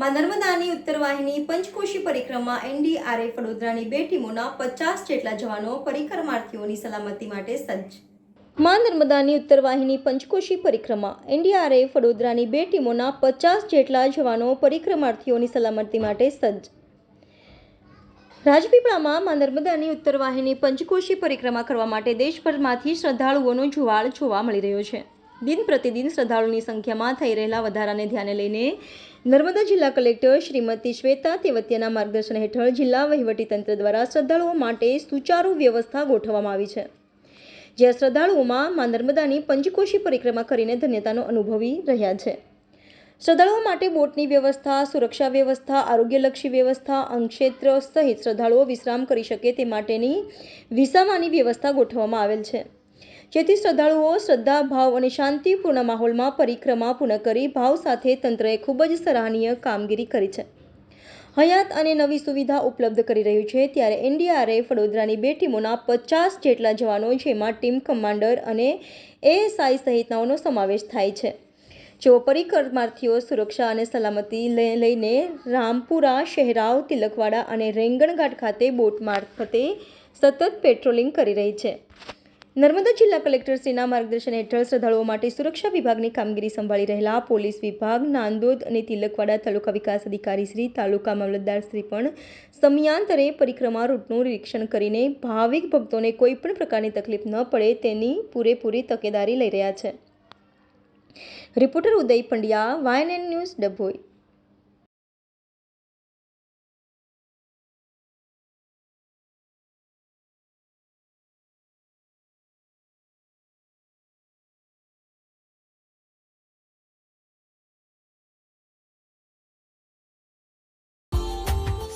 માં નર્મદાની ઉત્તરવાહિની પંચકોશી પરિક્રમા એનડીઆરએફ વડોદરાની બે ટીમોના પચાસ જેટલા જવાનો પરિક્રમાર્થીઓની સલામતી માટે સજ્જ. માં નર્મદાની ઉત્તરવાહિની પંચકોશી પરિક્રમા એનડીઆરએફ વડોદરાની બે ટીમોના પચાસ જેટલા જવાનો પરિક્રમાર્થીઓની સલામતી માટે સજ્જ. રાજપીપળામાં માં નર્મદાની ઉત્તરવાહિની પંચકોશી પરિક્રમા કરવા માટે દેશભરમાંથી શ્રદ્ધાળુઓનો જુવાળ જોવા મળી રહ્યો છે. દિન પ્રતિદિન શ્રદ્ધાળુની સંખ્યામાં થઈ રહેલા વધારાને ધ્યાને લઈને નર્મદા જિલ્લા કલેક્ટર શ્રીમતી શ્વેતા તેવતિયાના માર્ગદર્શન હેઠળ જિલ્લા વહીવટીતંત્ર દ્વારા શ્રદ્ધાળુઓ માટે સુચારુ વ્યવસ્થા ગોઠવવામાં આવી છે. જ્યાં શ્રદ્ધાળુઓમાં મા નર્મદાની પંચકોશી પરિક્રમા કરીને ધન્યતાનો અનુભવી રહ્યા છે. શ્રદ્ધાળુઓ માટે બોટની વ્યવસ્થા, સુરક્ષા વ્યવસ્થા, આરોગ્યલક્ષી વ્યવસ્થા અંગક્ષેત્ર સહિત શ્રદ્ધાળુઓ વિશ્રામ કરી શકે તે માટેની વિસામાની વ્યવસ્થા ગોઠવવામાં આવેલ છે. જેથી શ્રદ્ધાળુઓ શ્રદ્ધા, ભાવ અને શાંતિપૂર્ણ માહોલમાં પરિક્રમા પૂર્ણ કરી ભાવ સાથે તંત્રએ ખૂબ જ સરાહનીય કામગીરી કરી છે. હયાત અને નવી સુવિધા ઉપલબ્ધ કરી રહ્યું છે ત્યારે એનડીઆરએફ વડોદરાની બે ટીમોના પચાસ જેટલા જવાનો જેમાં ટીમ કમાન્ડર અને એએસઆઈ સહિતનાઓનો સમાવેશ થાય છે. જેઓ પરિક્રમાર્થીઓ સુરક્ષા અને સલામતી લઈ- લઈને રામપુરા, શહેરાવ, તિલકવાડા અને રેંગણઘાટ ખાતે બોટ મારફતે સતત પેટ્રોલિંગ કરી રહી છે. નર્મદા જિલ્લા કલેક્ટરશ્રીના માર્ગદર્શન હેઠળ શ્રદ્ધાળુઓ માટે સુરક્ષા વિભાગની કામગીરી સંભાળી રહેલા પોલીસ વિભાગ, નાંદોદ અને તિલકવાડા તાલુકા વિકાસ અધિકારી શ્રી, તાલુકા મામલતદારશ્રી પણ સમયાંતરે પરિક્રમા રૂટનું નિરીક્ષણ કરીને ભાવિક ભક્તોને કોઈપણ પ્રકારની તકલીફ ન પડે તેની પૂરેપૂરી તકેદારી લઈ રહ્યા છે. Reporter Uday Pandya, YNN news Dabhoi.